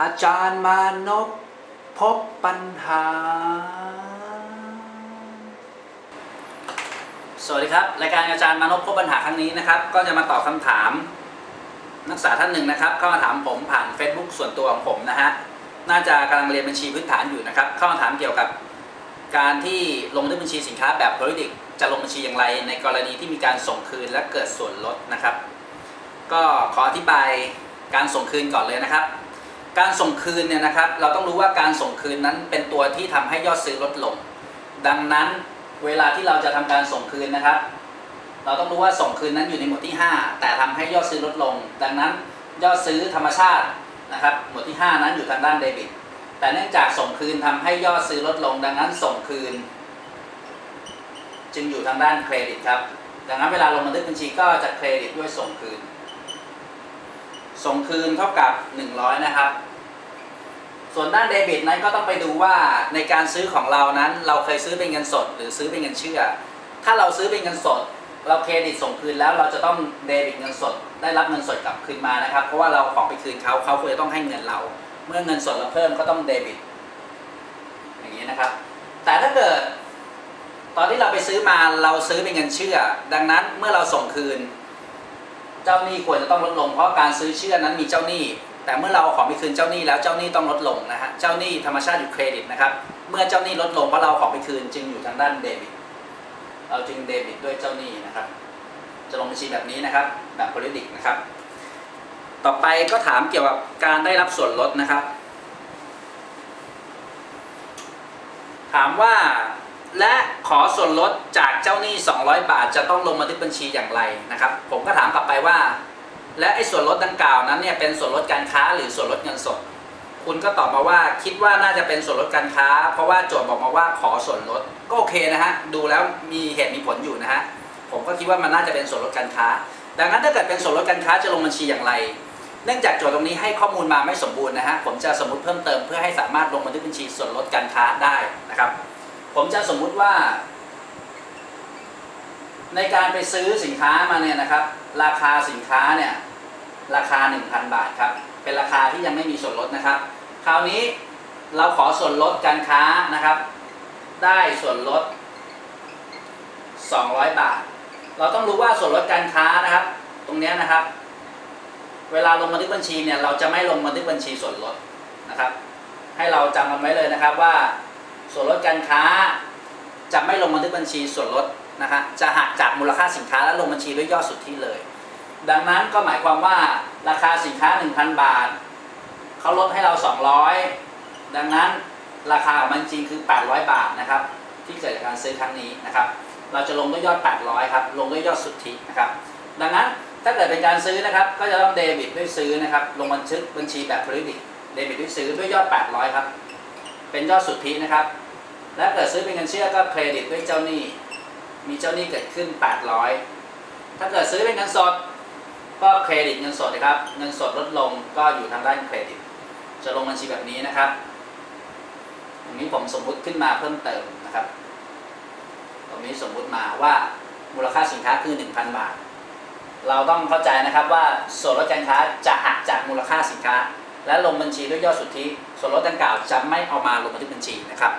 อาจารย์มานพพบปัญหา สวัสดีครับ รายการอาจารย์มานพพบปัญหาครั้งนี้นะครับ ก็จะมาตอบคำถาม นักศึกษาท่านหนึ่งนะครับ เข้ามาถามผมผ่าน Facebook ส่วนตัวของผมนะฮะ น่าจะกำลังเรียนบัญชีพื้นฐานอยู่นะครับ เข้ามาถามเกี่ยวกับการที่ลงด้วยบัญชีสินค้าแบบ periodic จะลงบัญชีอย่างไร ในกรณีที่มีการส่งคืนและเกิดส่วนลดนะครับ ก็ขออธิบายการส่งคืนก่อนเลยนะครับ การส่งคืนเนี่ยนะครับ เราต้องรู้ว่าการส่งคืนนั้นเป็นตัวที่ทำให้ยอดซื้อลดลง ดังนั้นเวลาที่เราจะทำการส่งคืนนะครับ เราต้องรู้ว่าส่งคืนนั้นอยู่ในหมวดที่ 5 แต่ทำให้ยอดซื้อลดลง ดังนั้นยอดซื้อธรรมชาตินะครับ หมวดที่ 5 นั้นอยู่ทางด้านเดบิต แต่เนื่องจากส่งคืนทำให้ยอดซื้อลดลง ดังนั้นส่งคืน จึงอยู่ทางด้านเครดิตครับ ดังนั้นเวลาลงบันทึกบัญชีก็จะเครดิตด้วยส่งคืน ส่งคืนเท่ากับ 100 นะครับ ส่วนด้านเดบิตนั้นก็ต้องไปดูว่าในการซื้อของเรานั้นเราเคยซื้อเป็นเงินสด หรือซื้อเป็นเงินเชื่อ ถ้าเราซื้อเป็นเงินสด เราเครดิตส่งคืนแล้วเราจะต้องเดบิตเงินสด ได้รับเงินสดกลับคืนมานะครับ เพราะว่าเราของไปคืนเขาเขาควรจะต้องให้เงินเรา เมื่อเงินสดเราเพิ่มก็ต้องเดบิตอย่างนี้นะครับ แต่ถ้าเกิด ตอนที่เราไปซื้อมาเราซื้อเป็นเงินเชื่อ ดังนั้นเมื่อเราส่งคืน เจ้าหนี้ควรจะต้องลดลง เพราะการซื้อเชื่อนั้นมีเจ้าหนี้ แต่เมื่อเราเอาของไปคืนเจ้าหนี้แล้วเจ้าหนี้ต้องลดลงนะฮะเจ้าหนี้ธรรมชาติอยู่เครดิตนะครับเมื่อเจ้าหนี้ลดลงเพราะเราเอาของไปคืนจึงอยู่ทางด้านเดบิตเราจึงเดบิตด้วยเจ้าหนี้นะครับ จะลงบัญชีแบบนี้นะครับ แบบ periodic นะครับ ต่อไปก็ถามเกี่ยวกับการได้รับส่วนลดนะครับ ถามว่า และขอส่วนลดจากเจ้าหนี้ 200 บาท จะต้องลงบันทึกบัญชีอย่างไรนะครับ ผมก็ถามกลับไปว่า และไอ้ส่วนลดดังกล่าวนั้นเนี่ยเป็นส่วนลดการค้าหรือส่วนลดเงินสด คุณก็ตอบมาว่าคิดว่าน่าจะเป็นส่วนลดการค้า เพราะว่าโจทย์บอกมาว่าขอส่วนลดก็โอเคนะฮะดูแล้วมีเหตุมีผลอยู่นะฮะผมก็คิดว่ามันน่าจะเป็นส่วนลดการค้า ดังนั้นถ้าเกิดเป็นส่วนลดการค้าจะลงบัญชีอย่างไร เนื่องจากโจทย์ตรงนี้ให้ข้อมูลมาไม่สมบูรณ์นะฮะผมจะสมมติเพิ่มเติมเพื่อให้สามารถลงบันทึกบัญชีส่วนลดการค้าได้นะครับ ผมจะสมมุติว่า ในการไปซื้อสินค้ามาเนี่ยนะครับ ราคาสินค้าเนี่ย ราคา 1,000 บาทครับ เป็นราคาที่ยังไม่มีส่วนลดนะครับ คราวนี้เราขอส่วนลดการค้านะครับ ได้ส่วนลด 200 บาท เราต้องรู้ว่าส่วนลดการค้านะครับ ตรงเนี้ยนะครับ เวลาลงบันทึกบัญชีเนี่ยเราจะไม่ลงบันทึกบัญชีส่วนลดนะครับ ให้เราจำกันไว้เลยนะครับว่า ส่วนลดการค้า จะไม่ลงบันทึกบัญชีส่วนลดนะฮะจะหักจากมูลค่าสินค้าและลงบัญชีด้วยยอดสุทธิเลย ดังนั้นก็หมายความว่าราคาสินค้า 1,000 บาทเขาลดให้เรา 200 ดังนั้นราคาของมันจริงคือ 800 บาทนะครับที่เกิดจากการซื้อครั้งนี้นะครับ เราจะลงด้วยยอด 800 ครับลงด้วยยอดสุทธินะครับ ดังนั้นถ้าเกิดเป็นการซื้อนะครับ ก็จะต้องเดบิตด้วยซื้อนะครับ ลงบันทึกบัญชีแบบ periodic เดบิตด้วยซื้อด้วยยอด 800 ครับ เป็นยอดสุทธินะครับ และเกิดซื้อเป็นเงินเชื่อก็เครดิตด้วยเจ้าหนี้ มีเจ้าหนี้เกิดขึ้น 800 ถ้าเกิดซื้อเป็นเงินสด ก็เครดิตเงินสดนะครับ เงินสดลดลงก็อยู่ทางด้านเครดิต จะลงบัญชีแบบนี้นะครับตรงนี้ผมสมมุติขึ้นมาเพิ่มเติมนะครับ ตรงนี้สมมุติมาว่ามูลค่าสินค้าคือ 1,000 บาท เราต้องเข้าใจนะครับว่าส่วนลดการค้าจะหักจากมูลค่าสินค้า และลงบัญชีด้วยยอดสุทธิส่วนลดดังกล่าวจะไม่เอามาลงบันทึกบัญชีนะครับ